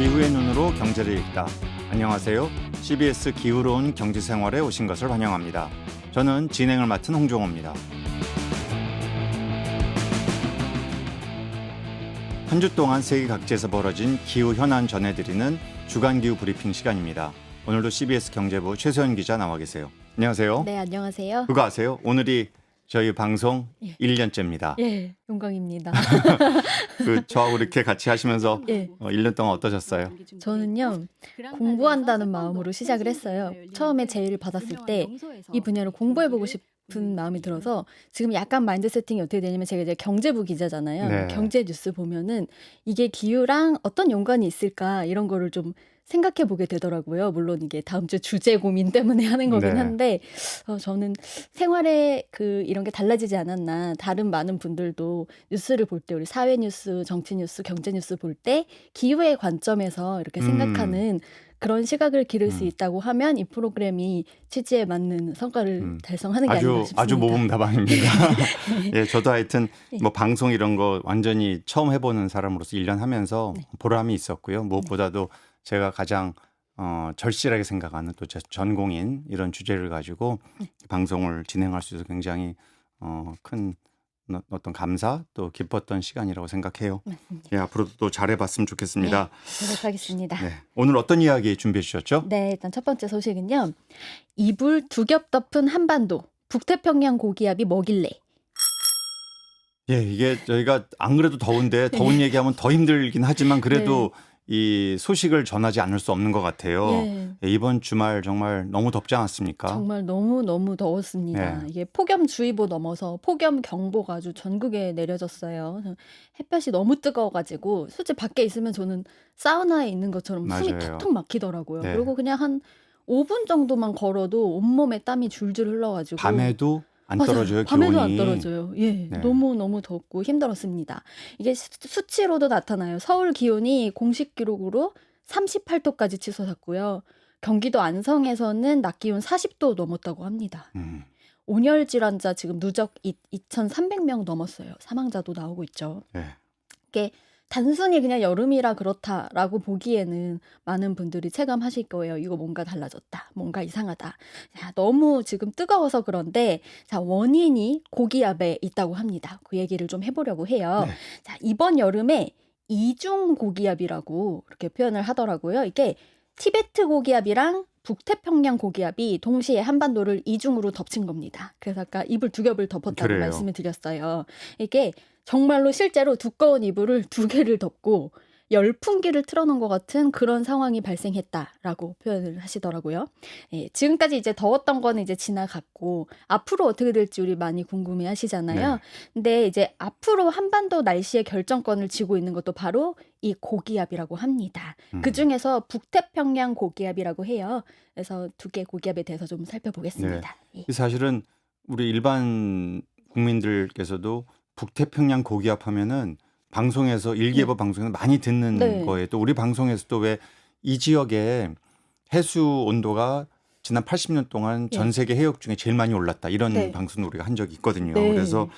기후의 눈으로 경제를 읽다. 안녕하세요. CBS 기후로운 경제 생활에 오신 것을 환영합니다. 저는 진행을 맡은 홍종호입니다. 한 주 동안 세계 각지에서 벌어진 기후 현안 전해드리는 주간 기후 브리핑 시간입니다. 오늘도 CBS 경제부 최소연 기자 나와 계세요. 안녕하세요. 네, 안녕하세요. 그거 아세요? 오늘이 저희 방송 예. 1년째입니다. 예, 영광입니다. 그 저하고 이렇게 같이 하시면서 예. 어, 1년 동안 어떠셨어요? 저는요, 공부한다는 마음으로 시작을 했어요. 처음에 제의를 받았을 때 이 분야를 공부해보고 싶은 마음이 들어서 지금 약간 마인드 세팅이 어떻게 되냐면 제가 이제 경제부 기자잖아요. 네. 경제 뉴스 보면은 이게 기후랑 어떤 연관이 있을까 이런 거를 좀 생각해 보게 되더라고요. 물론 이게 다음 주 주제 고민 때문에 하는 거긴 네. 한데 어, 저는 생활에 그 이런 게 달라지지 않았나 다른 많은 분들도 뉴스를 볼 때 우리 사회 뉴스, 정치 뉴스, 경제 뉴스 볼 때 기후의 관점에서 이렇게 음. 생각하는 그런 시각을 기를 수 음. 있다고 하면 이 프로그램이 취지에 맞는 성과를 음. 달성하는 게 아주 아닌가 싶습니다. 아주 모범 답안입니다. 예, 저도 하여튼 뭐 방송 이런 거 완전히 처음 해보는 사람으로서 1년 하면서 네. 보람이 있었고요. 무엇보다도 제가 가장 어, 절실하게 생각하는 또 제 전공인 이런 주제를 가지고 네. 방송을 진행할 수 있어서 굉장히 어, 큰 어- 어떤 감사 또 기뻤던 시간이라고 생각해요. 맞습니다. 예, 앞으로도 또 잘해봤으면 좋겠습니다. 노력하겠습니다. 네. 오늘 어떤 이야기 준비해 주셨죠? 네, 일단 첫 번째 소식은요. 이불 두 겹 덮은 한반도. 북태평양 고기압이 뭐길래? 예, 이게 저희가 안 그래도 더운데 더운 얘기하면 더 힘들긴 하지만 그래도 이 소식을 전하지 않을 수 없는 것 같아요. 예. 예, 이번 주말 정말 너무 덥지 않았습니까? 정말 너무 너무 더웠습니다. 네. 이게 폭염주의보 넘어서 폭염 경보가 아주 전국에 내려졌어요. 햇볕이 너무 뜨거워가지고 솔직히 밖에 있으면 저는 사우나에 있는 것처럼 숨이 맞아요. 턱턱 막히더라고요. 네. 그리고 그냥 한 5분 정도만 걸어도 온몸에 땀이 줄줄 흘러가지고 밤에도 안 맞아요. 떨어져요. 밤에도 기온이. 안 떨어져요. 예, 네. 너무 너무 덥고 힘들었습니다. 이게 수- 수치로도 나타나요. 서울 기온이 공식 기록으로 38도까지 치솟았고요. 경기도 안성에서는 낮 기온 40도 넘었다고 합니다. 음, 온열 질환자 지금 누적 2,300명 넘었어요. 사망자도 나오고 있죠. 예. 단순히 그냥 여름이라 그렇다라고 보기에는 많은 분들이 체감하실 거예요. 이거 뭔가 달라졌다. 뭔가 이상하다. 자, 너무 지금 뜨거워서 그런데 자, 원인이 고기압에 있다고 합니다. 그 얘기를 좀 해보려고 해요. 네. 자, 이번 여름에 이중 고기압이라고 이렇게 표현을 하더라고요. 이게 티베트 고기압이랑 북태평양 고기압이 동시에 한반도를 이중으로 덮친 겁니다. 그래서 아까 이불 두 겹을 덮었다고 그래요. 말씀을 드렸어요. 이게 정말로 실제로 두꺼운 이불을 두 개를 덮고 열풍기를 틀어놓은 것 같은 그런 상황이 발생했다라고 표현을 하시더라고요. 예, 지금까지 이제 더웠던 거는 이제 지나갔고 앞으로 어떻게 될지 우리 많이 궁금해 하시잖아요. 네. 근데 이제 앞으로 한반도 날씨의 결정권을 쥐고 있는 것도 바로 이 고기압이라고 합니다. 음. 그 중에서 북태평양 고기압이라고 해요. 그래서 두 개 고기압에 대해서 좀 살펴보겠습니다. 예. 이 사실은 우리 일반 국민들께서도 북태평양 고기압 하면은 방송에서 일기예보 방송에서 많이 듣는 네. 거예요. 또 우리 방송에서도 왜 이 지역에 해수 온도가 지난 80년 동안 예. 전 세계 해역 중에 제일 많이 올랐다 이런 네. 방송을 우리가 한 적이 있거든요. 네. 그래서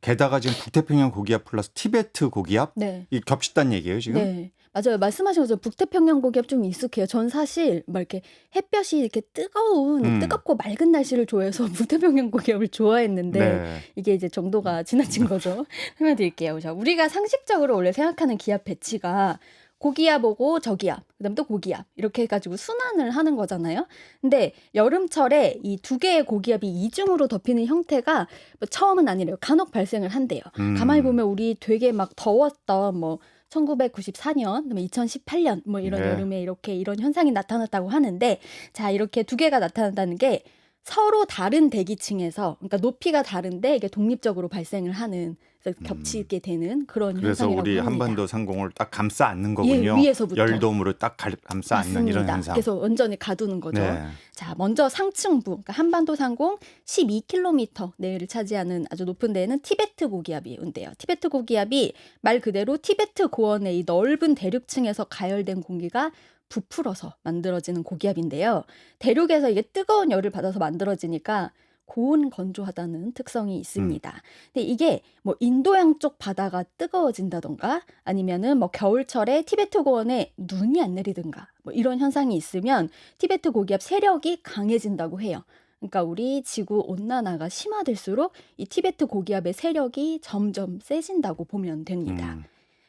게다가 지금 북태평양 고기압 플러스 티베트 고기압 네. 이 겹쳤다는 얘기예요 지금. 네. 맞아요. 말씀하신 것처럼 북태평양 고기압 좀 익숙해요. 전 사실 막 이렇게 햇볕이 이렇게 뜨거운 음. 뜨겁고 맑은 날씨를 좋아해서 북태평양 고기압을 좋아했는데 네. 이게 이제 정도가 지나친 거죠. 설명드릴게요. 자, 우리가 상식적으로 원래 생각하는 기압 배치가 고기압 오고 저기압, 그다음 또 고기압 이렇게 해가지고 순환을 하는 거잖아요. 근데 여름철에 이 두 개의 고기압이 이중으로 덮이는 형태가 뭐 처음은 아니래요. 간혹 발생을 한대요. 음. 가만히 보면 우리 되게 막 더웠던 뭐 1994년, 그다음에 2018년 뭐 이런 네. 여름에 이렇게 이런 현상이 나타났다고 하는데 자 이렇게 두 개가 나타난다는 게 서로 다른 대기층에서 그러니까 높이가 다른데 이게 독립적으로 발생을 하는. 겹치게 되는 그런 그래서 현상이라고 우리 합니다. 한반도 상공을 딱 감싸 안는 예, 거군요. 위에서부터 열돔으로 딱 갈- 감싸 안는 이런 맞습니다. 현상. 그래서 완전히 가두는 거죠. 네. 자, 먼저 상층부, 그러니까 한반도 상공 12km 내외를 차지하는 아주 높은 데에는 티베트 고기압이 온대요. 티베트 고기압이 말 그대로 티베트 고원의 이 넓은 대륙층에서 가열된 공기가 부풀어서 만들어지는 고기압인데요. 대륙에서 이게 뜨거운 열을 받아서 만들어지니까 고온 건조하다는 특성이 있습니다. 근데 이게 뭐 인도양 쪽 바다가 뜨거워진다던가 아니면은 뭐 겨울철에 티베트 고원에 눈이 안 내리든가 뭐 이런 현상이 있으면 티베트 고기압 세력이 강해진다고 해요. 그러니까 우리 지구 온난화가 심화될수록 이 티베트 고기압의 세력이 점점 세진다고 보면 됩니다. 음,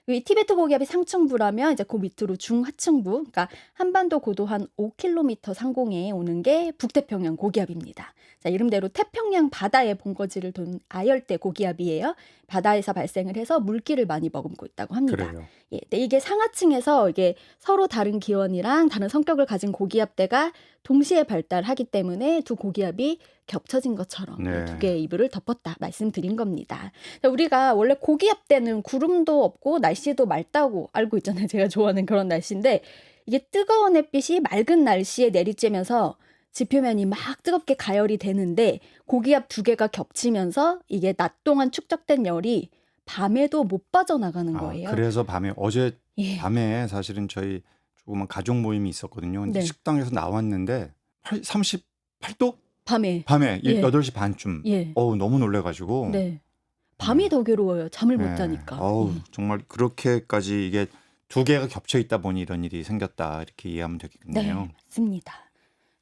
이 티베트 고기압이 상층부라면 이제 그 밑으로 중하층부, 그러니까 한반도 고도 한 5km 상공에 오는 게 북태평양 고기압입니다. 자, 이름대로 태평양 바다에 본거지를 둔 아열대 고기압이에요. 바다에서 발생을 해서 물기를 많이 머금고 있다고 합니다. 그래요. 예, 근데 이게 상하층에서 이게 서로 다른 기원이랑 다른 성격을 가진 고기압대가 동시에 발달하기 때문에 두 고기압이 겹쳐진 것처럼 네. 두 개의 이불을 덮었다 말씀드린 겁니다. 자, 우리가 원래 고기압대는 구름도 없고 날씨도 맑다고 알고 있잖아요. 제가 좋아하는 그런 날씨인데 이게 뜨거운 햇빛이 맑은 날씨에 내리쬐면서 지표면이 막 뜨겁게 가열이 되는데 고기압 두 개가 겹치면서 이게 낮 동안 축적된 열이 밤에도 못 빠져나가는 아, 거예요. 그래서 밤에 어제 예. 밤에 사실은 저희 조그만 가족 모임이 있었거든요. 근데 네. 식당에서 나왔는데 38도? 밤에 밤에 예. 8시 반쯤. 예. 어우, 너무 놀래 가지고. 네. 밤이 더 괴로워요. 잠을 못 네. 자니까. 어우, 예. 정말 그렇게까지 이게 두 개가 겹쳐 있다 보니 이런 일이 생겼다. 이렇게 이해하면 네, 되겠네요. 맞습니다.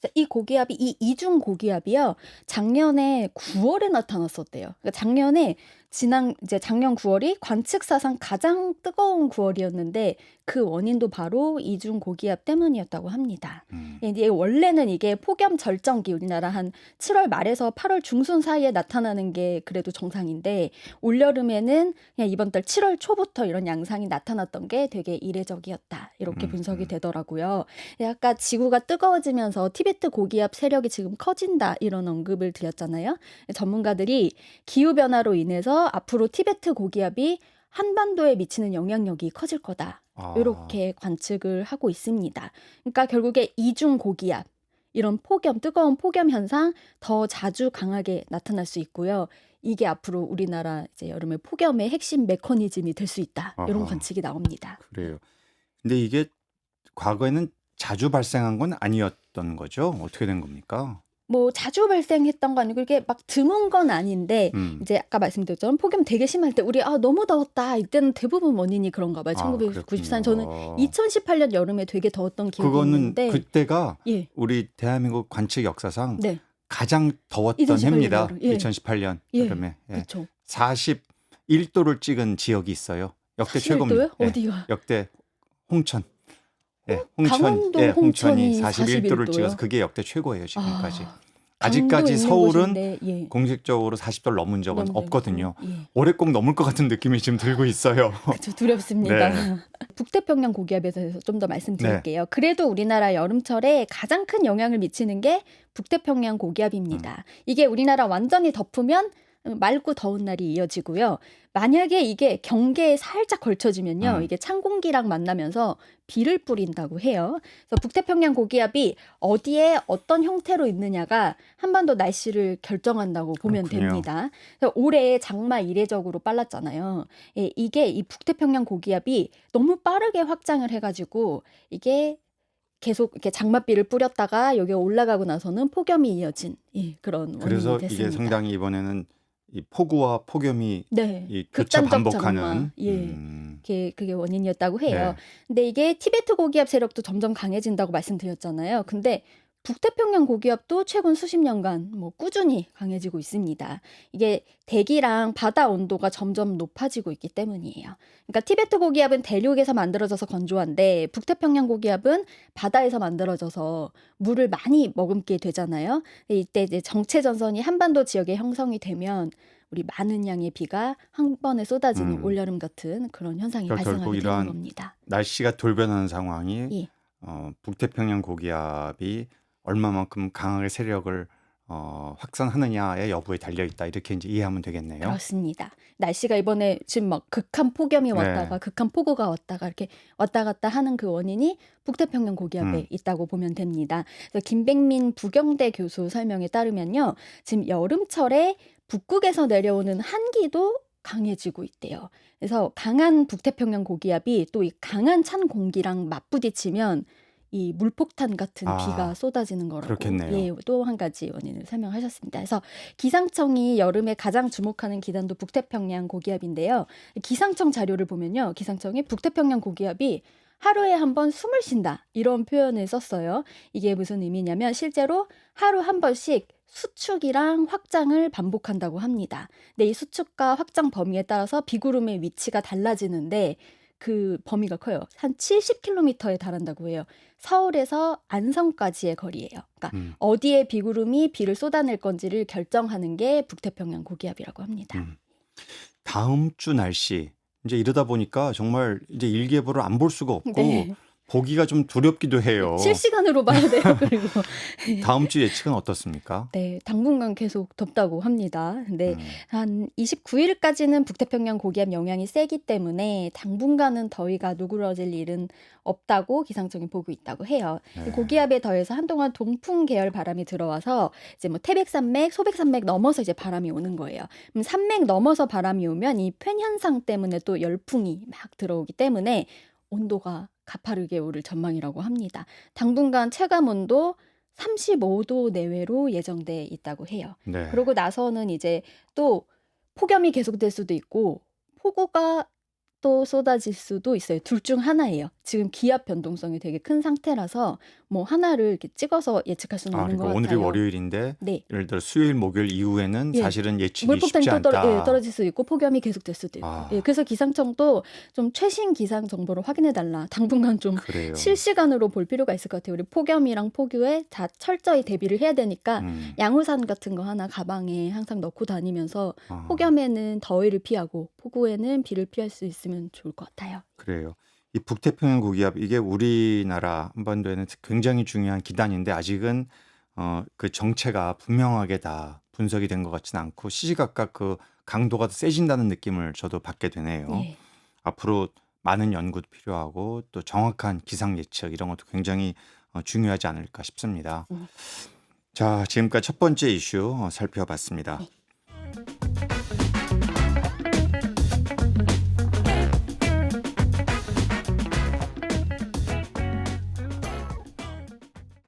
자, 이 고기압이 이 이중 고기압이요. 작년에 9월에 나타났었대요. 그러니까 작년에 지난 이제 작년 9월이 관측 사상 가장 뜨거운 9월이었는데 그 원인도 바로 이중 고기압 때문이었다고 합니다. 음. 이제 원래는 이게 폭염 절정기 우리나라 한 7월 말에서 8월 중순 사이에 나타나는 게 그래도 정상인데 올여름에는 그냥 이번 달 7월 초부터 이런 양상이 나타났던 게 되게 이례적이었다 이렇게 음, 분석이 음. 되더라고요. 예, 아까 지구가 뜨거워지면서 티베트 고기압 세력이 지금 커진다 이런 언급을 드렸잖아요. 전문가들이 기후 변화로 인해서 앞으로 티베트 고기압이 한반도에 미치는 영향력이 커질 거다. 아, 이렇게 관측을 하고 있습니다. 그러니까 결국에 이중 고기압 이런 폭염 뜨거운 폭염 현상 더 자주 강하게 나타날 수 있고요. 이게 앞으로 우리나라 이제 여름의 폭염의 핵심 메커니즘이 될 수 있다. 이런 아하. 관측이 나옵니다. 그래요. 근데 이게 과거에는 자주 발생한 건 아니었던 거죠? 어떻게 된 겁니까? 뭐 자주 발생했던 거 아니고 이게 막 드문 건 아닌데 음. 이제 아까 말씀드렸처럼 폭염 되게 심할 때 우리 아 너무 더웠다 이때는 대부분 원인이 그런가 봐요. 아, 1994년 저는 그렇군요. 2018년 여름에 되게 더웠던 기억이 그거는 있는데 그때가 예. 우리 대한민국 관측 역사상 네. 가장 더웠던 2018년 해입니다. 예. 2018년 예. 여름에 예. 그렇죠. 41도를 찍은 지역이 있어요. 역대 41도요? 최고입니다. 예. 어디가? 역대 홍천. 예, 강원도 예, 홍천이 41도를 41 도 요? 찍어서 그게 역대 최고예요 지금까지. 아, 아, 직까지 강도 있는 서울은 곳인데, 예. 공식적으로 40도를 넘은 적은 넘는 없거든요. 거, 예. 올해 꼭 넘을 것 같은 느낌이 지금 들고 있어요. 그렇죠. 두렵습니다. 네. 북태평양 고기압에 대해서 좀 더 말씀드릴게요. 그래도 우리나라 여름철에 가장 큰 영향을 미치는 게 북태평양 고기압입니다. 음. 이게 우리나라 완전히 덮으면 맑고 더운 날이 이어지고요. 만약에 이게 경계에 살짝 걸쳐지면요. 음. 이게 찬 공기랑 만나면서 비를 뿌린다고 해요. 그래서 북태평양 고기압이 어디에 어떤 형태로 있느냐가 한반도 날씨를 결정한다고 보면 그렇군요. 됩니다. 그래서 올해 장마 이례적으로 빨랐잖아요. 예, 이게 이 북태평양 고기압이 너무 빠르게 확장을 해가지고 이게 계속 이렇게 장맛비를 뿌렸다가 여기 올라가고 나서는 폭염이 이어진 예, 그런 그래서 원인이 됐습니다. 이게 상당히 이번에는 이 폭우와 폭염이 네, 이 교차 극단적 반복하는 장마. 예. 음, 그게, 그게 원인이었다고 해요. 네. 근데 이게 티베트 고기압 세력도 점점 강해진다고 말씀드렸잖아요. 근데 북태평양 고기압도 최근 수십 년간 뭐 꾸준히 강해지고 있습니다. 이게 대기랑 바다 온도가 점점 높아지고 있기 때문이에요. 그러니까 티베트 고기압은 대륙에서 만들어져서 건조한데 북태평양 고기압은 바다에서 만들어져서 물을 많이 머금게 되잖아요. 이때 이제 정체 전선이 한반도 지역에 형성이 되면 우리 많은 양의 비가 한 번에 쏟아지는 음. 올여름 같은 그런 현상이 그러니까 발생하게 되는 이러한 겁니다. 날씨가 돌변하는 상황이 예. 어, 북태평양 고기압이 얼마만큼 강하게 세력을 어, 확산하느냐의 여부에 달려 있다 이렇게 이제 이해하면 되겠네요. 그렇습니다. 날씨가 이번에 지금 막 극한 폭염이 네. 왔다가 극한 폭우가 왔다가 이렇게 왔다 갔다 하는 그 원인이 북태평양 고기압에 음. 있다고 보면 됩니다. 그래서 김백민 부경대 교수 설명에 따르면요. 지금 여름철에 북극에서 내려오는 한기도 강해지고 있대요. 그래서 강한 북태평양 고기압이 또 이 강한 찬 공기랑 맞부딪히면 이 물폭탄 같은 아, 비가 쏟아지는 거라고 그렇겠네요. 예, 또 한 가지 원인을 설명하셨습니다. 그래서 기상청이 여름에 가장 주목하는 기단도 북태평양 고기압인데요. 기상청 자료를 보면요. 기상청이 북태평양 고기압이 하루에 한 번 숨을 쉰다. 이런 표현을 썼어요. 이게 무슨 의미냐면 실제로 하루 한 번씩 수축이랑 확장을 반복한다고 합니다. 근데 이 수축과 확장 범위에 따라서 비구름의 위치가 달라지는데 그 범위가 커요. 한 70km에 달한다고 해요. 서울에서 안성까지의 거리예요. 그러니까 음, 어디에 비구름이 비를 쏟아낼 건지를 결정하는 게 북태평양 고기압이라고 합니다. 음. 다음 주 날씨 이제 이러다 보니까 정말 이제 일기예보를 안 볼 수가 없고 네. 보기가 좀 두렵기도 해요. 실시간으로 봐야 돼요. 그리고 다음 주 예측은 어떻습니까? 네, 당분간 계속 덥다고 합니다. 근데 음, 한 29일까지는 북태평양 고기압 영향이 세기 때문에 당분간은 더위가 누그러질 일은 없다고 기상청이 보고 있다고 해요. 네. 고기압에 더해서 한동안 동풍 계열 바람이 들어와서 이제 뭐 태백산맥, 소백산맥 넘어서 이제 바람이 오는 거예요. 그럼 산맥 넘어서 바람이 오면 이 팬 현상 때문에 또 열풍이 막 들어오기 때문에 온도가 가파르게 오를 전망이라고 합니다. 당분간 체감 온도 35도 내외로 예정돼 있다고 해요. 네. 그러고 나서는 이제 또 폭염이 계속될 수도 있고 폭우가 또 쏟아질 수도 있어요. 둘 중 하나예요. 지금 기압 변동성이 되게 큰 상태라서 뭐 하나를 이렇게 찍어서 예측할 수는 아, 없는 것 그러니까 같아요. 오늘이 월요일인데 네. 예를 들어 수요일, 목요일 이후에는 예. 사실은 예측이 물폭탄이 쉽지 또 않다. 떨어, 예, 떨어질 수 있고 폭염이 계속될 수도 있고. 아. 예, 그래서 기상청도 좀 최신 기상 정보를 확인해 달라. 당분간 좀 그래요. 실시간으로 볼 필요가 있을 것 같아요. 우리 폭염이랑 폭우에 다 철저히 대비를 해야 되니까 음, 양우산 같은 거 하나 가방에 항상 넣고 다니면서 아, 폭염에는 더위를 피하고 폭우에는 비를 피할 수 있으면 좋을 것 같아요. 그래요. 이 북태평양 고기압 이게 우리나라 한반도에는 굉장히 중요한 기단인데 아직은 어, 그 정체가 분명하게 다 분석이 된 것 같지는 않고 시시각각 그 강도가 더 세진다는 느낌을 저도 받게 되네요. 예. 앞으로 많은 연구도 필요하고 또 정확한 기상 예측 이런 것도 굉장히 어, 중요하지 않을까 싶습니다. 음. 자, 지금까지 첫 번째 이슈 어, 살펴봤습니다. 네.